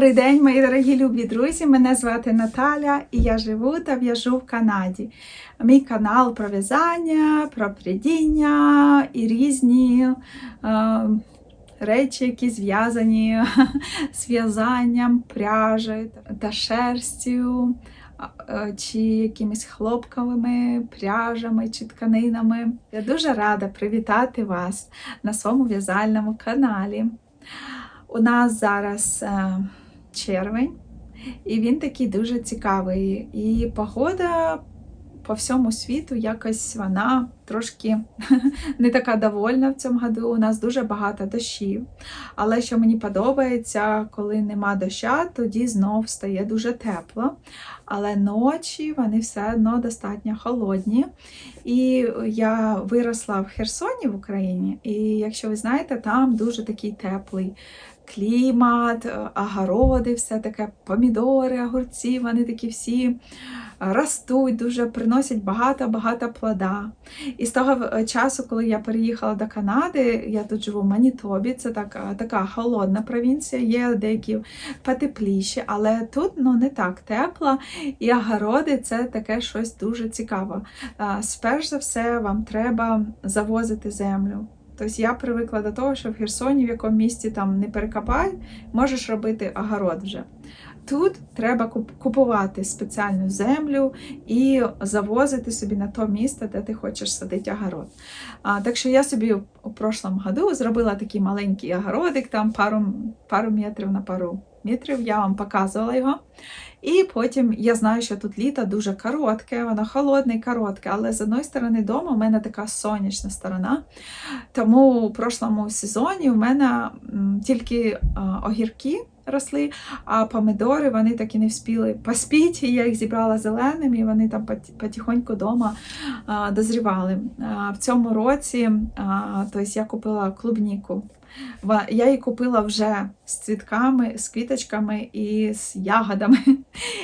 Добрий день, мої дорогі любі друзі. Мене звати Наталя і я живу та в'яжу в Канаді. Мій канал про в'язання, про прядіння і різні е, речі, які зв'язані з в'язанням, пряжі та шерстю, е, чи якимись хлопковими пряжами чи тканинами. Я дуже рада привітати вас на своєму в'язальному каналі. У нас зараз е, червень, і він такий дуже цікавий. І погода по всьому світу якось вона трошки не така довольна в цьому году. У нас дуже багато дощів. Але що мені подобається, коли нема доща, тоді знов стає дуже тепло. Але ночі вони все одно достатньо холодні. І я виросла в Херсоні в Україні, і якщо ви знаєте, там дуже такий теплий клімат, огороди, все таке, помідори, огурці, вони такі всі ростуть, дуже приносять багато-багато плода. І з того часу, коли я переїхала до Канади, я тут живу в Манітобі, це така, така холодна провінція, є деякі потепліші, але тут ну, не так тепло. І огороди це таке щось дуже цікаве. Сперш за все, вам треба завозити землю. Тобто я привикла до того, що в Херсоні, в якому місті там не перекопай, можеш робити огород вже. Тут треба купувати спеціальну землю і завозити собі на то місце, де ти хочеш садити огород. А, Так що я собі у прошлому году зробила такий маленький огородик, там пару, пару метрів на пару метрів, я вам показувала його. І потім я знаю, що тут літо дуже коротке, воно холодне і коротке, але з одної сторони дому у мене така сонячна сторона. Тому у прошлому сезоні у мене тільки огірки росли, а помидори вони так і не вспіли поспіти. Я їх зібрала зеленими, і вони там потихоньку вдома дозрівали. В цьому році тобто я купила клубніку. Я її купила вже з цвітками, з квіточками і з ягодами.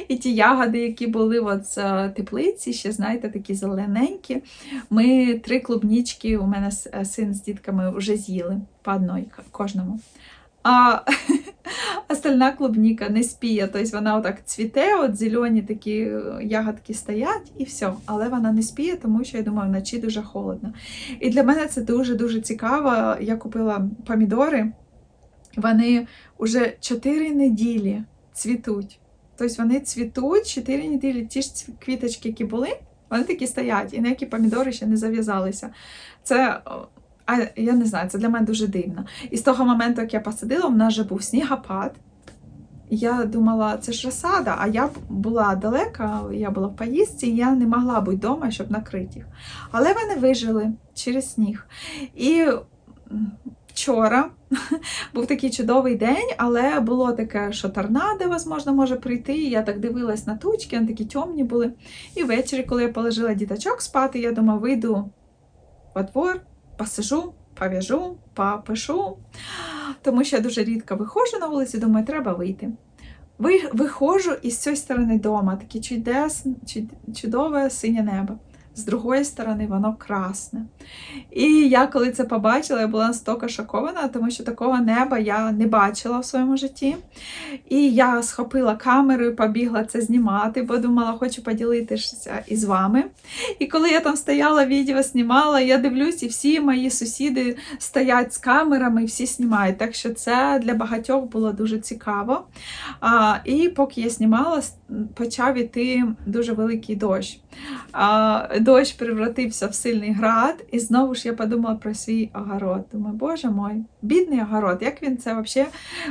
І ті ягоди, які були от з теплиці, ще, знаєте, такі зелененькі. Ми три клубнічки, у мене син з дітками вже з'їли по одній кожному. А остальна клубніка не спіє, тобто вона отак цвіте, от зелені такі е, ягодки стоять і все. Але вона не спіє, тому що я думаю, вночі дуже холодно. І для мене це дуже-дуже цікаво. Я купила помідори, вони вже 4 неділі цвітуть. Тобто вони цвітуть 4 неділі, ті ж квіточки, які були, вони такі стоять, і ніякі помідори ще не зав'язалися. Це а я не знаю, це для мене дуже дивно. І з того моменту, як я посадила, у нас вже був снігопад. Я думала, це ж розсада, а я була далека, я була в поїздці, я не могла бути вдома, щоб накрити їх. Але вони вижили через сніг. І вчора був такий чудовий день, але було таке, що торнадо, можна, може прийти. Я так дивилась на тучки, вони такі темні були. І ввечері, коли я положила діточок спати, я думаю, вийду во двор посижу, пов'яжу, попишу, тому що я дуже рідко виходжу на вулицю, думаю, треба вийти. Виходжу із цієї сторони дома, таке чудесне, чудове синє небо з другої сторони, воно красне. І я, коли це побачила, я була настільки шокована, тому що такого неба я не бачила в своєму житті. І я схопила камеру і побігла це знімати, бо думала, хочу поділитися із вами. І коли я там стояла, відео знімала, я дивлюсь, і всі мої сусіди стоять з камерами, і всі знімають. Так що це для багатьох було дуже цікаво. А, І поки я знімала, почав іти дуже великий дощ. Дощ превратився в сильний град, і знову ж я подумала про свій огород. Думаю, боже мой, бідний огород, як він це взагалі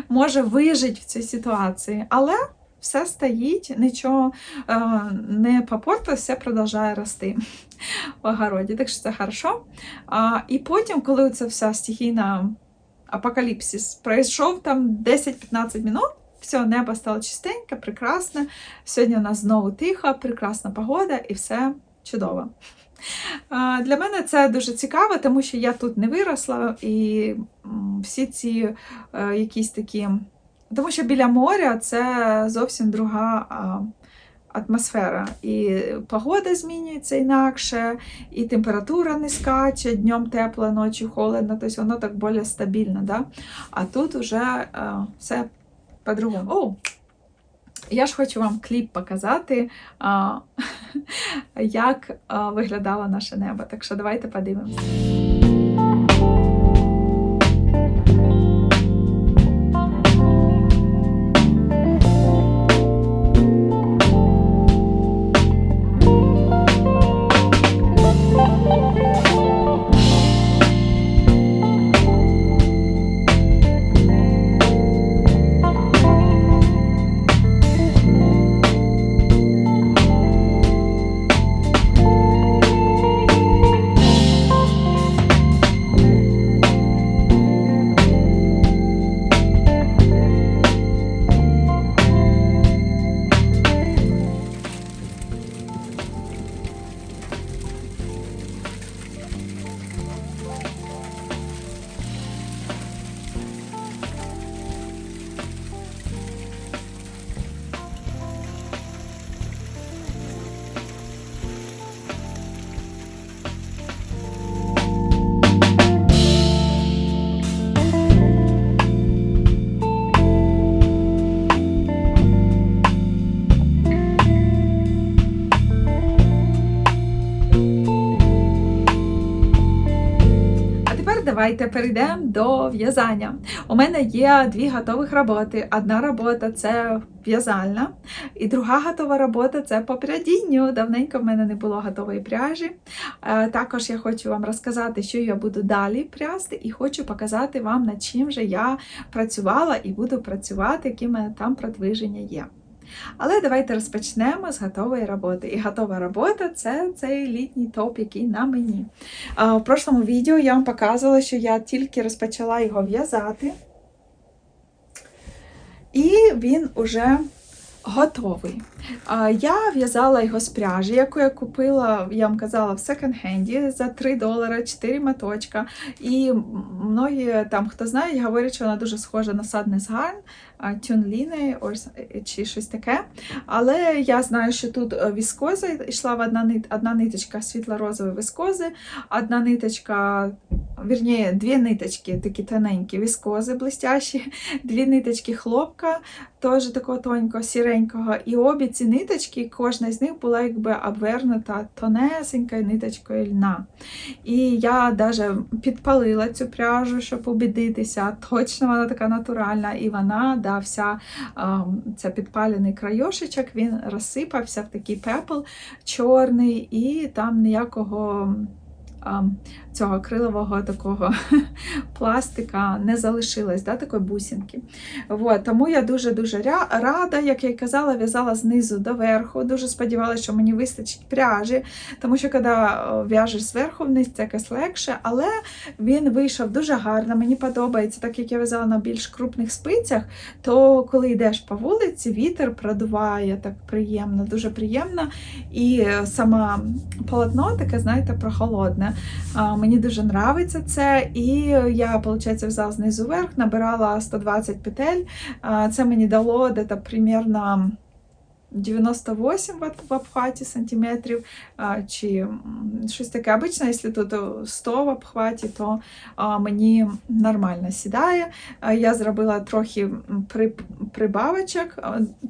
може вижити в цій ситуації? Але все стоїть, нічого е, не попортилось, все продовжує рости в огороді. Так що це хорошо. І потім, коли це вся стихійна апокаліпсис пройшов там 10-15 минут. Все, небо стало чистеньке, прекрасне. Сьогодні у нас знову тиха, прекрасна погода і все чудово. Для мене це дуже цікаво, тому що я тут не виросла, і всі ці е, якісь такі. Тому що біля моря це зовсім друга атмосфера. І погода змінюється інакше, і температура не скаче, днем тепло, ночі холодно, тобто воно так більш стабільно. Да? А тут вже все по-другому. О, я ж хочу вам кліп показати, а, як а, виглядало наше небо. Так що давайте подивимося. Давайте перейдемо до в'язання. У мене є дві готових роботи. Одна робота це в'язальна, і друга готова робота це по прядінню. Давненько в мене не було готової пряжі. Е, Також я хочу вам розказати, що я буду далі прясти, і хочу показати вам, над чим же я працювала і буду працювати, які в мене там продвиження є. Але давайте розпочнемо з готової роботи. І готова робота це цей літній топ, який на мені. В прошлому відео я вам показувала, що я тільки розпочала його в'язати. І він уже готовий. Я в'язала його з пряжі, яку я купила, я вам казала, в секонд-хенді за 3 долари, 4 моточка. І многі там, хто знає, говорять, що вона дуже схожа на Sadness Garn, тюнліни чи щось таке. Але я знаю, що тут е, віскоза йшла в одна, нит, одна ниточка світло-розової віскози, одна ниточка, вірніше, дві ниточки такі тоненькі віскози блестящі, дві ниточки хлопка, теж такого тоненького, сіренького. І обі ці ниточки, кожна з них була якби обвернута тонесенькою ниточкою льна. І я навіть підпалила цю пряжу, щоб убедитися, точно вона така натуральна, і вона да, вся ця це підпалений крайошечок, він розсипався в такий пепел чорний, і там ніякого ем, цього акрилового такого пластика не залишилось, да, такої бусинки. Вот, тому я дуже-дуже рада, як я й казала, в'язала знизу до верху. Дуже сподівалася, що мені вистачить пряжі, тому що коли е, в'яжеш зверху вниз, це якось легше, але він вийшов дуже гарно. Мені подобається, так як я в'язала на більш крупних спицях, то коли йдеш по вулиці, вітер продуває так приємно, дуже приємно. І сама полотно таке, знаєте, прохолодне. Мені дуже подобається це. І я, виходить, взяла знизу вверх, набирала 120 петель. Це мені дало десь примерно 98 в обхваті сантиметрів, чи щось таке. Обично, якщо тут 100 в обхваті, то мені нормально сідає. Я зробила трохи при, прибавочок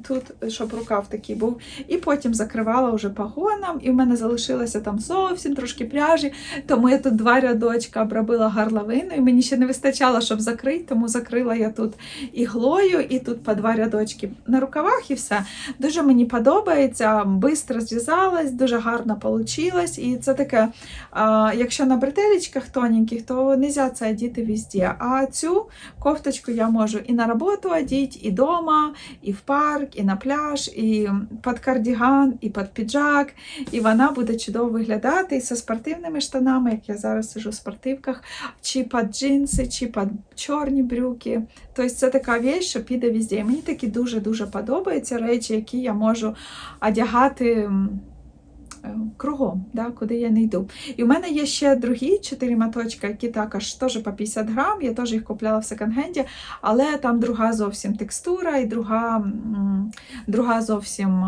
тут, щоб рукав такий був, і потім закривала вже пагоном, і в мене залишилося там зовсім трошки пряжі, тому я тут два рядочка обробила горловину, і мені ще не вистачало, щоб закрити, тому закрила я тут іглою, і тут по два рядочки на рукавах, і все. Дуже мені подобається, бистро зв'язалась, дуже гарно вийшло. І це таке, якщо на бретелечках тоненьких, то не можна це одіти везде. А цю кофточку я можу і на роботу одіти, і вдома, і в парк, і на пляж, і під кардіган, і під піджак. І вона буде чудово виглядати і зі спортивними штанами, як я зараз сижу в спортивках, чи під джинси, чи під чорні брюки. Тобто це така вещь, що піде везде. Мені такі дуже-дуже подобаються речі, які я можу одягати е, кругом, да, куди я не йду. І в мене є ще другі чотири моточки, які також теж по 50 грам, я теж їх купляла в секонд-хенді, але там друга зовсім текстура і друга, друга зовсім.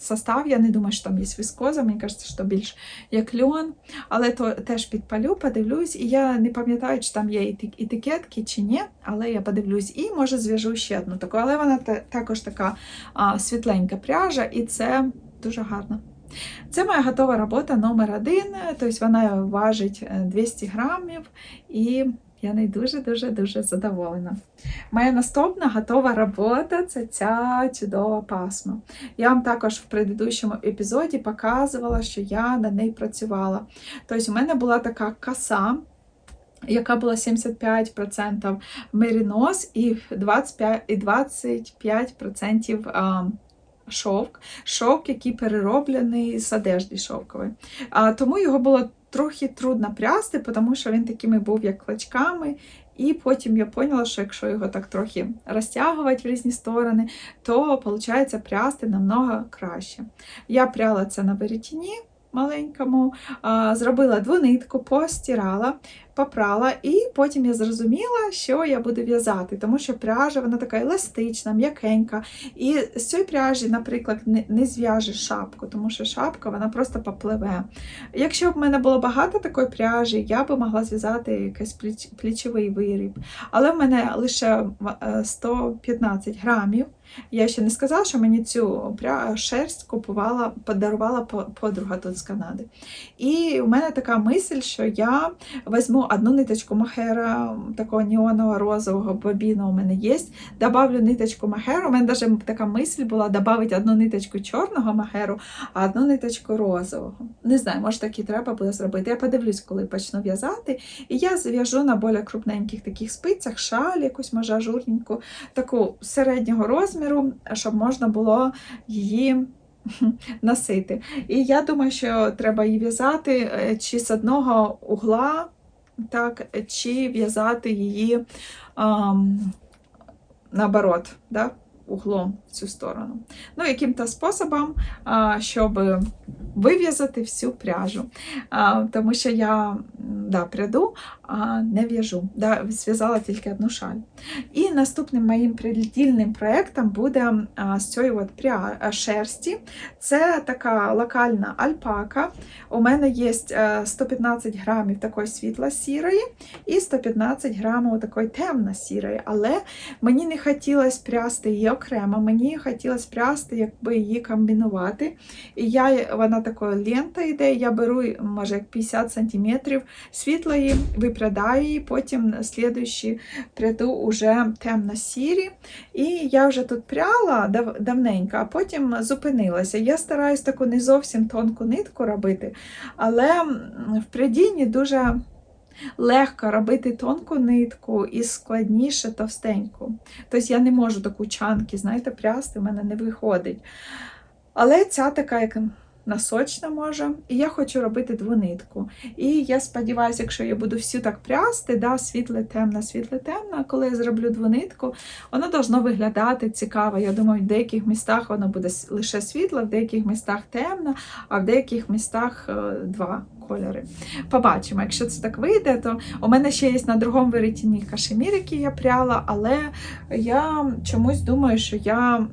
Е, состав. Я не думаю, що там є віскоза, мені кажеться, що більш як льон. Але то теж підпалю, подивлюсь, і я не пам'ятаю, чи там є етикетки чи ні, але я подивлюсь і може зв'яжу ще одну таку. Але вона також така а, світленька пряжа, і це дуже гарно. Це моя готова робота номер один, тобто вона важить е, 200 грамів, і я нею дуже-дуже-дуже задоволена. Моя наступна готова робота це ця чудова пасма. Я вам також в предыдущому епізоді показувала, що я на неї працювала. Тобто, у мене була така коса, яка була 75% мерінос і 25%, і 25% шовк. Шовк, який перероблений з одежди шовкової. А, тому його було трохи трудно прясти, тому що він такими був як клочками. І потім я поняла, що якщо його так трохи розтягувати в різні сторони, то виходить прясти намного краще. Я пряла це на веретіні маленькому, зробила двонитку, постирала, попрала, і потім я зрозуміла, що я буду в'язати, тому що пряжа вона така еластична, м'якенька. І з цієї пряжі, наприклад, не, не зв'яжеш шапку, тому що шапка вона просто попливе. Якщо б в мене було багато такої пряжі, я би могла зв'язати якийсь пліч, плічовий виріб. Але в мене лише е, 115 грамів. Я ще не сказала, що мені цю шерсть купувала, подарувала подруга тут з Канади. І у мене така мисль, що я візьму одну ниточку махера, такого неонового розового бобіна у мене є. Добавлю ниточку махеру. У мене навіть така мисль була додати одну ниточку чорного махеру, а одну ниточку розового. Не знаю, може так і треба буде зробити. Я подивлюсь, коли почну в'язати. І я зв'яжу на більш крупненьких таких спицях, шаль, якусь може ажурненьку, таку середнього розміру, щоб можна було її носити. І я думаю, що треба її в'язати е, чи з одного угла, так, чи в'язати її ам, наоборот, да, углом в цю сторону. Ну, яким-то способом, щоб вив'язати всю пряжу. Тому що я да, пряду, а не в'яжу. Да, зв'язала тільки одну шаль. І наступним моїм придільним проєктом буде з цієї от пря... шерсті. Це така локальна альпака. У мене є е, 115 грамів такої світло-сірої і 115 грамів такої темно-сірої. Але мені не хотілося прясти її окремо, мені хотілося прясти, якби її комбінувати. І я, вона такою лента йде, я беру, може, 50 см світлої, випрядаю її, потім слідуючі пряду уже темно-сірі. І я вже тут пряла дав, давненько, а потім зупинилася. Я стараюсь таку не зовсім тонку нитку робити, але в прядінні дуже легко робити тонку нитку і складніше товстеньку. Тобто я не можу таку чанки, знаєте, прясти, в мене не виходить. Але ця така, як носочна може, і я хочу робити двонитку. І я сподіваюся, якщо я буду всю так прясти, да, світле, темно, світле, темно, коли я зроблю двонитку, воно должно виглядати цікаво. Я думаю, в деяких містах воно буде лише світло, в деяких містах темно, а в деяких містах е, два кольори. Побачимо, якщо це так вийде, то у мене ще є на другому веретіні кашемір, який я пряла, але я чомусь думаю, що я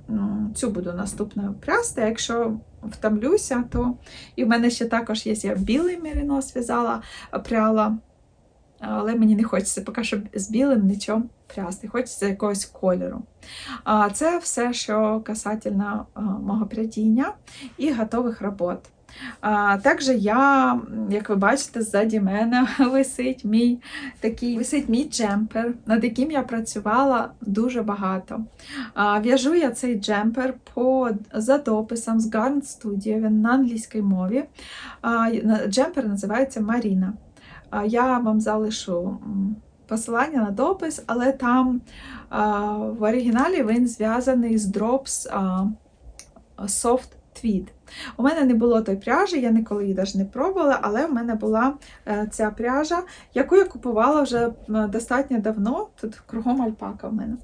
цю буду наступною прясти. Якщо втомлюся, то і в мене ще також є я білий меринос в'язала, пряла. Але мені не хочеться поки що з білим нічого прясти, хочеться якогось кольору. Це все, що касательно мого прядіння і готових робот. А, також я, як ви бачите, ззаді мене висить мій такий висить мій джемпер, над яким я працювала дуже багато. А, в'яжу я цей джемпер по, за дописом з Garn Studio, він на англійській мові. А, джемпер називається Маріна. Я вам залишу посилання на допис, але там а, в оригіналі він зв'язаний з Drops а, Soft Tweed. У мене не було той пряжі, я ніколи її навіть не пробувала, але в мене була е, ця пряжа, яку я купувала вже достатньо давно. Тут кругом альпака в мене.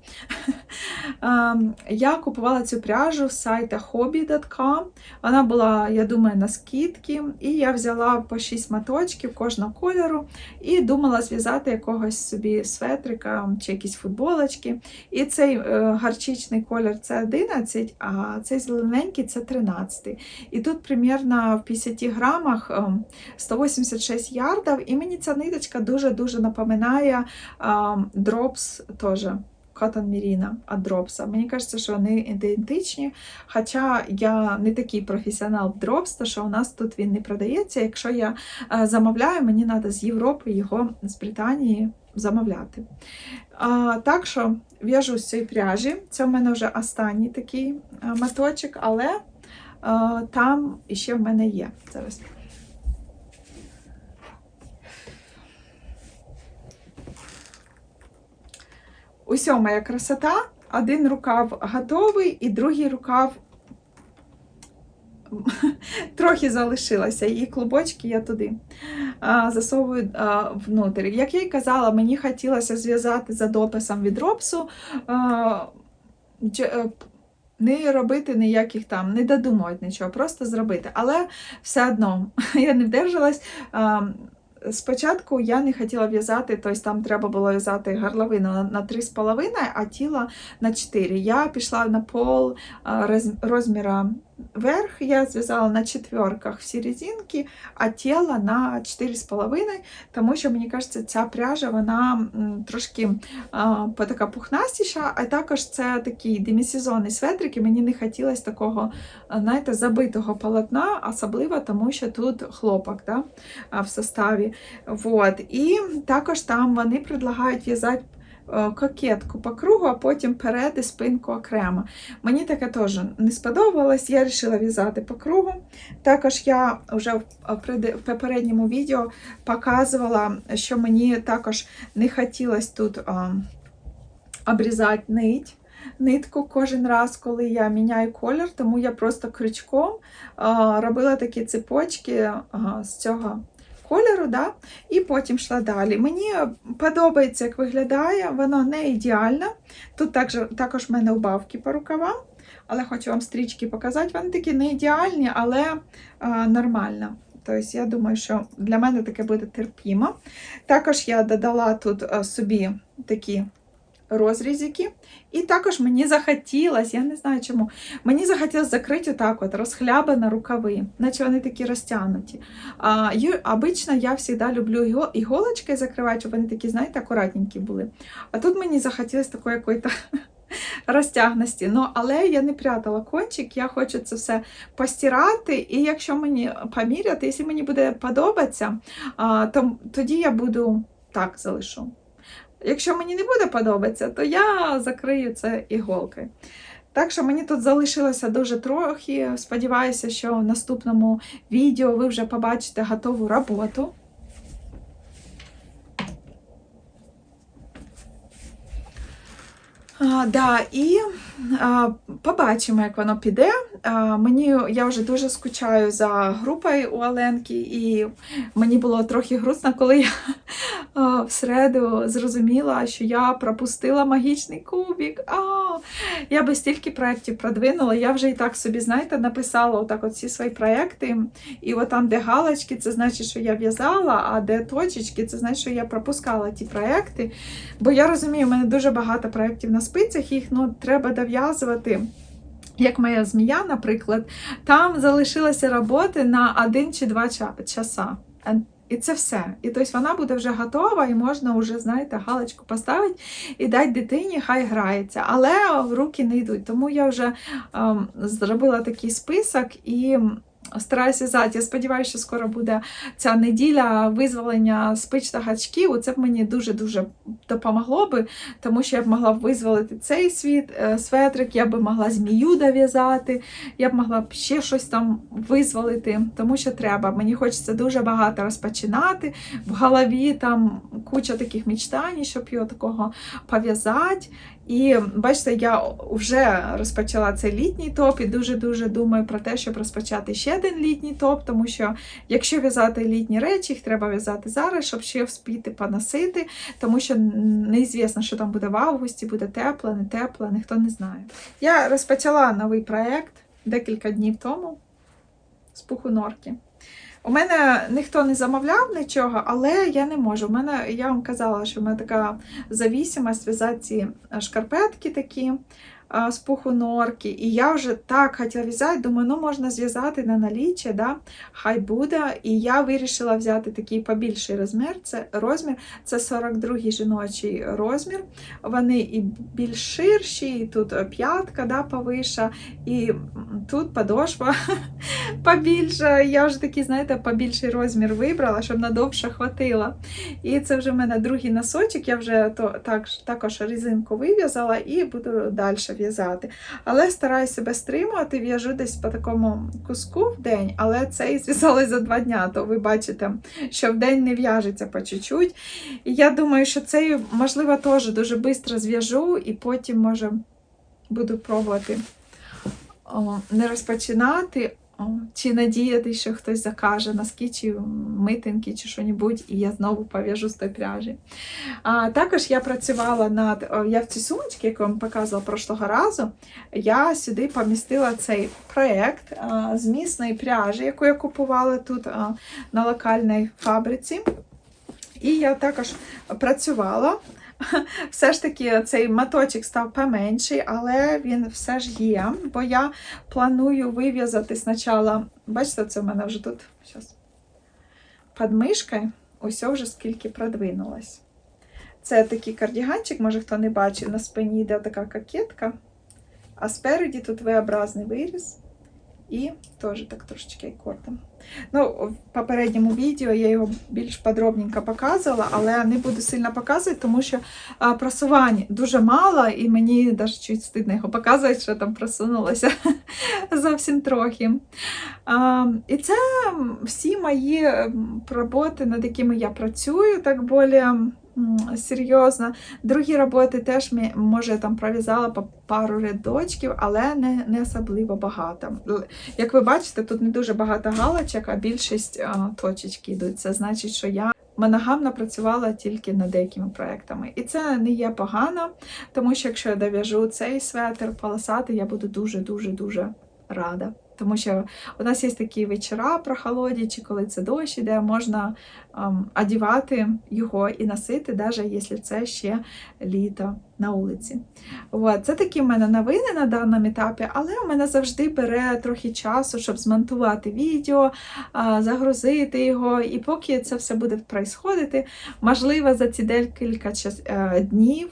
Ем, Я купувала цю пряжу з сайта hobby.com. Вона була, я думаю, на скидці. І я взяла по 6 моточків кожного кольору і думала зв'язати якогось собі светрика чи якісь футболочки. І цей е, гарчичний колір це 11, а цей зелененький це 13. І тут примірно в 50 грамах ем, 186 ярдів, і мені ця ниточка дуже-дуже напоминає Drops теж. Cotton Merino від Дропса. Мені кажеться, що вони ідентичні. Хоча я не такий професіонал в Drops, то що у нас тут він не продається. Якщо я е, замовляю, мені треба з Європи його з Британії замовляти. А, так що в'яжу з цієї пряжі. Це в мене вже останній такий е, моточок, але е, там ще в мене є. Зараз. Усьо моя красота. Один рукав готовий, і другий рукав трохи залишилося. І клубочки я туди а, засовую а, внутрі. Як я й казала, мені хотілося зв'язати за дописом від е, не робити ніяких там, не додумувати нічого, просто зробити. Але все одно я не вдержалась. Спочатку я не хотіла в'язати, тобто там треба було в'язати горловину на- на 3,5, а тіло на 4. Я пішла на пол розміра верх, я зв'язала на четверках всі резинки, а тіло на 4,5, тому що, мені кажеться, ця пряжа вона трошки а, така пухнастіша, а також це такий демісезонний светрик, і мені не хотілося такого, знаєте, забитого полотна, особливо тому, що тут хлопок да, в составі. Вот. І також там вони предлагають в'язати кокетку по кругу, а потім перед спинку окремо. Мені таке теж не сподобалось, я вирішила в'язати по кругу. Також я вже в попередньому відео показувала, що мені також не хотілося тут обрізати нить. Нитку кожен раз, коли я міняю колір, тому я просто крючком робила такі цепочки з цього кольору, да? і потім йшла далі. Мені подобається, як виглядає, воно не ідеальне. Тут також, також в мене убавки по рукавам, але хочу вам стрічки показати. Вони такі не ідеальні, але а, нормально. Тобто, я думаю, що для мене таке буде терпімо. Також я додала тут собі такі розрізики. І також мені захотілося, я не знаю чому, мені захотілося закрити отак от розхлябані рукави, наче вони такі розтягнуті. А, ю- обично я завжди люблю іго- іголочкою закривати, щоб вони такі, знаєте, акуратненькі були. А тут мені захотілося такої якоїсь розтягності. Ну, але я не прятала кончик, я хочу це все постирати, і якщо мені поміряти, якщо мені буде подобатися, то тоді я буду так залишу. Якщо мені не буде подобатися, то я закрию це іголкою. Так що мені тут залишилося дуже трохи. Сподіваюся, що в наступному відео ви вже побачите готову роботу. А, да, і а, побачимо, як воно піде. А, мені, я вже дуже скучаю за групою у Оленки, і мені було трохи грустно, коли я в середу зрозуміла, що я пропустила магічний кубик. А, я би стільки проєктів продвинула. Я вже і так собі, знаєте, написала отак от всі свої проєкти. І от там, де галочки, це значить, що я в'язала, а де точечки, це значить, що я пропускала ті проєкти. Бо я розумію, у мене дуже багато проєктів на спицях, їх ну, треба дов'язувати. Як моя змія, наприклад, там залишилося роботи на один чи два ча- часа. І це все. І тобто вона буде вже готова, і можна вже, знаєте, галочку поставити і дати дитині, хай грається. Але в руки не йдуть. Тому я вже ем, зробила такий список і стараюся в'язати. Я сподіваюся, що скоро буде ця неділя визволення спич та гачків. Це б мені дуже-дуже допомогло би, тому що я б могла визволити цей світ, е, светрик, я б могла змію дов'язати, я б могла б ще щось там визволити, тому що треба. Мені хочеться дуже багато розпочинати. В голові там куча таких мечтань, щоб його такого пов'язати. І бачите, я вже розпочала цей літній топ і дуже-дуже думаю про те, щоб розпочати ще один літній топ, тому що якщо в'язати літні речі, їх треба в'язати зараз, щоб ще вспіти поносити, тому що неізвісно, що там буде в августі, буде тепло, не тепло, ніхто не знає. Я розпочала новий проєкт декілька днів тому з пуху норки. У мене ніхто не замовляв нічого, але я не можу. У мене, я вам казала, що в мене така завісимость в'язати шкарпетки такі а, з норки. І я вже так хотіла в'язати, думаю, ну можна зв'язати на наліччя, да? хай буде. І я вирішила взяти такий побільший розмір. Це розмір, це 42-й жіночий розмір. Вони і більш ширші, і тут п'ятка да, повиша, і тут подошва побільша. Я вже такий, знаєте, побільший розмір вибрала, щоб надовше хватило. І це вже в мене другий носочок, я вже то, так, також резинку вив'язала і буду далі в'язати. Але стараюся себе стримувати, в'яжу десь по такому куску в день, але це і зв'язалось за два дня, то ви бачите, що в день не в'яжеться по чуть-чуть. І я думаю, що це, можливо, теж дуже швидко зв'яжу, і потім, може, буду пробувати не розпочинати. Чи надіятися, що хтось закаже носки, чи митинки, чи що-небудь, і я знову пов'яжу з тої пряжі. А, також я працювала над я в цій сумочці, яку вам показувала прошлого разу, я сюди помістила цей проєкт з місної пряжі, яку я купувала тут а, на локальній фабриці. І я також працювала. Все ж таки цей маточок став поменший, але він все ж є. Бо я планую вив'язати спочатку, бачите, це в мене вже тут зараз, під ось вже скільки продвинулось. Це такий кардіганчик, може хто не бачив, на спині йде така кокетка, а спереді тут V-образний виріз. І теж так трошечки акордом. Ну, в попередньому відео я його більш подробненько показувала, але не буду сильно показувати, тому що просувань дуже мало, і мені навіть чуть стидно його показувати, що там просунулося зовсім трохи. А, і це всі мої роботи, над якими я працюю, так більш серйозно. Другі роботи теж може я там пров'язала по пару рядочків, але не не особливо багато. Як ви бачите, тут не дуже багато галочок, а більшість а, точечки йдуть. Це значить, що я моногамно працювала тільки над деякими проектами. І це не є погано, тому що якщо я дов'яжу цей светр полосати, я буду дуже-дуже дуже рада. Тому що у нас є такі вечора прохолодячі, коли це дощ іде, можна ем, одівати його і носити, навіть якщо це ще літо на вулиці. От. Це такі в мене новини на даному етапі, але у мене завжди бере трохи часу, щоб змонтувати відео, загрузити його. І поки це все буде происходити, можливо, за ці декілька е, днів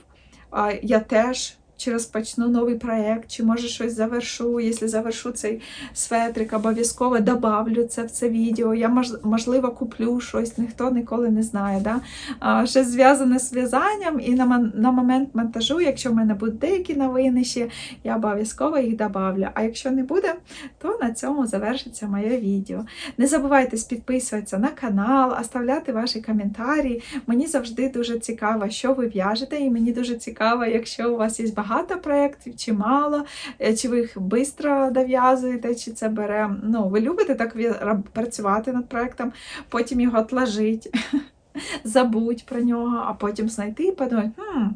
я теж чи розпочну новий проєкт, чи може щось завершу. Якщо завершу цей светрик, обов'язково добавлю це в це відео. Я можливо куплю щось, ніхто ніколи не знає. Да? А, зв'язане з в'язанням, і на на момент монтажу, якщо в мене будуть деякі новини ще, я обов'язково їх добавлю. А якщо не буде, то на цьому завершиться моє відео. Не забувайте підписуватися на канал, оставляти ваші коментарі. Мені завжди дуже цікаво, що ви в'яжете, і мені дуже цікаво, якщо у вас є багато багато проєктів, чи мало, е, чи ви їх швидко дов'язуєте, чи це бере. Ну, ви любите так працювати над проєктом, потім його отложити, забудь про нього, а потім знайти і подумати, хм.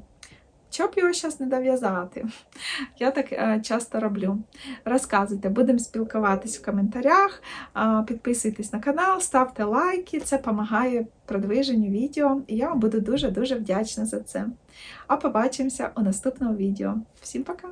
Щоб його зараз не дов'язати. Я так е, часто роблю. Розказуйте, будемо спілкуватись в коментарях, е, підписуйтесь на канал, ставте лайки, це допомагає продвиженню відео, і я вам буду дуже-дуже вдячна за це. А побачимося у наступному відео. Всім пока!